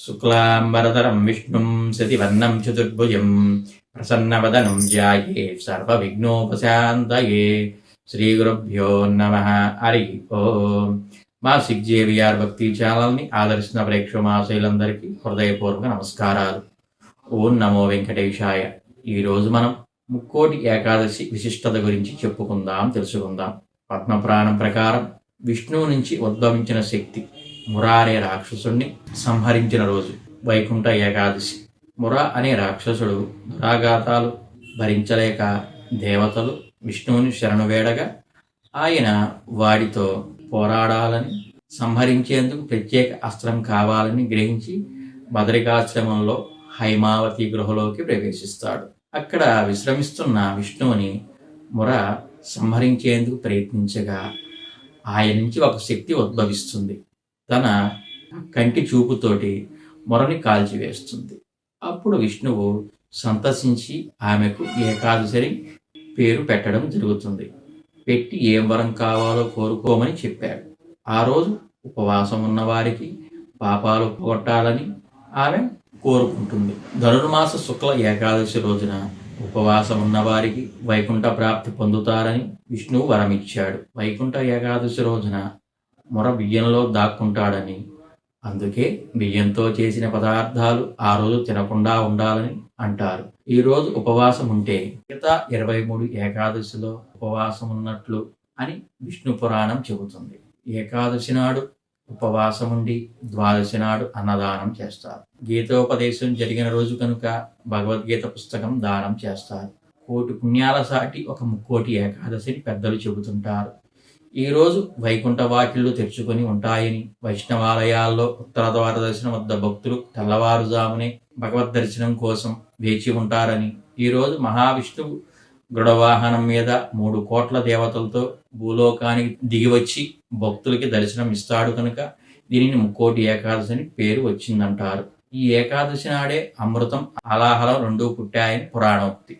శుక్లాంబరధరం విష్ణుం శతివర్ణం చతుర్భుజం ప్రసన్నవదనం జాయే సర్వవిఘ్నోపశాంతయే శ్రీ గురుభ్యో నమ హరి ఓం మా సిక్ జేవిఆర్ భక్తి ఛానల్ని ఆదరిస్తున్న ప్రేక్షమాశైలందరికీ హృదయపూర్వక నమస్కారాలు ఓం నమో వెంకటేశాయ ఈరోజు మనం ముక్కోటి ఏకాదశి విశిష్టత గురించి చెప్పుకుందాం తెలుసుకుందాం. పద్మపురాణం ప్రకారం విష్ణువు నుంచి ఉద్భవించిన శక్తి మురారే రాక్షసుణ్ణి సంహరించిన రోజు వైకుంఠ ఏకాదశి. మురా అనే రాక్షసుడు దురాఘాతాలు భరించలేక దేవతలు విష్ణువుని శరణు వేడగా ఆయన వాడితో పోరాడాలని సంహరించేందుకు ప్రత్యేక అస్త్రం కావాలని గ్రహించి బదరికాశ్రమంలో హైమావతి గృహలోకి ప్రవేశిస్తాడు. అక్కడ విశ్రమిస్తున్న విష్ణువుని ముర సంహరించేందుకు ప్రయత్నించగా ఆయన నుంచి ఒక శక్తి ఉద్భవిస్తుంది. తన కంటి చూపుతోటి మొరని కాల్చివేస్తుంది అప్పుడు విష్ణువు సంతసించి ఆమెకు ఏకాదశి పేరు పెట్టడం జరుగుతుంది. పెట్టి ఏం వరం కావాలో కోరుకోమని చెప్పాడు. ఆ రోజు ఉపవాసం ఉన్నవారికి పాపాలు పోగొట్టాలని ఆమె కోరుకుంటుంది. ధనుర్మాస శుక్ల ఏకాదశి రోజున ఉపవాసం ఉన్నవారికి వైకుంఠ ప్రాప్తి పొందుతారని విష్ణువు వరమిచ్చాడు. వైకుంఠ ఏకాదశి రోజున మొర బియ్యంలో దాక్కుంటాడని. అందుకే బియ్యంతో చేసిన పదార్థాలు ఆ రోజు తినకుండా ఉండాలని అంటారు. ఈ రోజు ఉపవాసం ఉంటే మిగతా ఇరవై మూడు ఏకాదశిలో ఉపవాసం ఉన్నట్లు అని విష్ణు పురాణం చెబుతుంది. ఏకాదశి నాడు ఉపవాసం ఉండి ద్వాదశి నాడు అన్నదానం చేస్తారు. గీతోపదేశం జరిగిన రోజు కనుక భగవద్గీత పుస్తకం దానం చేస్తారు. కోటి పుణ్యాల సాటి ఒక ముక్కోటి ఏకాదశిని పెద్దలు చెబుతుంటారు. ఈరోజు వైకుంఠ వాకిళ్ళు తెరుచుకొని ఉంటాయని వైష్ణవాలయాల్లో ఉత్తర ద్వార దర్శనం వద్ద భక్తులు తెల్లవారుజామునే భగవద్ దర్శనం కోసం వేచి ఉంటారని. ఈరోజు మహావిష్ణువు గృఢవాహనం మీద మూడు కోట్ల దేవతలతో భూలోకానికి దిగివచ్చి భక్తులకి దర్శనం ఇస్తాడు కనుక దీనిని ముక్కోటి ఏకాదశి అని పేరు వచ్చిందంటారు. ఈ ఏకాదశి నాడే అమృతం అలాహలం రెండూ పుట్టాయని పురాణోక్తి.